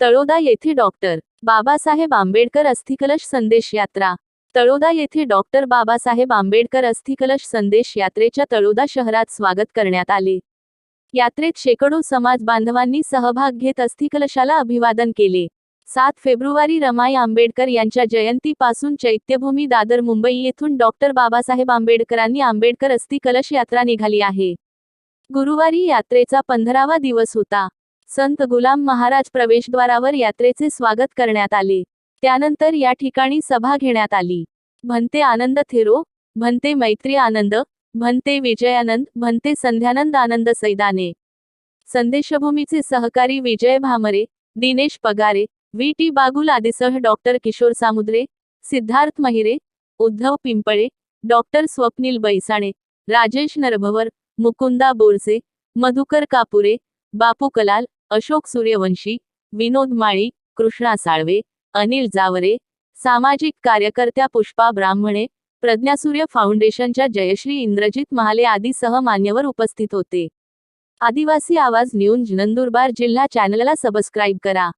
तळोदा येथे डॉक्टर बाबासाहेब आंबेडकर अस्थिकलश संदेश यात्रा. तळोदा येथे डॉक्टर बाबासाहेब आंबेडकर अस्थिकलश संदेश यात्रेच्या तळोदा शहरात स्वागत करण्यात आले. यात्रेत शेकडो समाज बांधवांनी सहभाग घेत अस्थिकलशाला अभिवादन केले. सात फेब्रुवारी रमाई आंबेडकर यांच्या जयंतीपासून चैत्यभूमी दादर मुंबई येथून डॉक्टर बाबासाहेब आंबेडकरांनी आंबेडकर अस्थिकलश यात्रा निघाली आहे. गुरुवारी यात्रेचा पंधरावा दिवस होता. संत गुलाम महाराज प्रवेशद्वारावर यात्रेचे स्वागत करण्यात आले. त्यानंतर या ठिकाणी सभा घेण्यात आली. भंते आनंद थेरो भंते मैत्री आनंद भंते विजयानंद भंते संध्यानंद आनंद सैदाने. संदेशभूमीचे सहकारी विजय भामरे दिनेश पगारे व्ही. टी. बागुल आदीसह डॉक्टर किशोर सामुद्रे सिद्धार्थ महिरे उद्धव पिंपळे डॉक्टर स्वप्नील बैसाणे राजेश नरभवर मुकुंदा बोरसे मधुकर कापुरे बापू कलाल अशोक सूर्यवंशी विनोद माळी कृष्णा साळवे अनिल जावरे सामाजिक कार्यकर्त्या पुष्पा ब्राह्मणे प्रज्ञासूर्य फाउंडेशनच्या जयश्री इंद्रजित महाले आदी सह मान्यवर उपस्थित होते. आदिवासी आवाज न्यूज नंदुरबार जिल्हा चॅनलला सबस्क्राईब करा.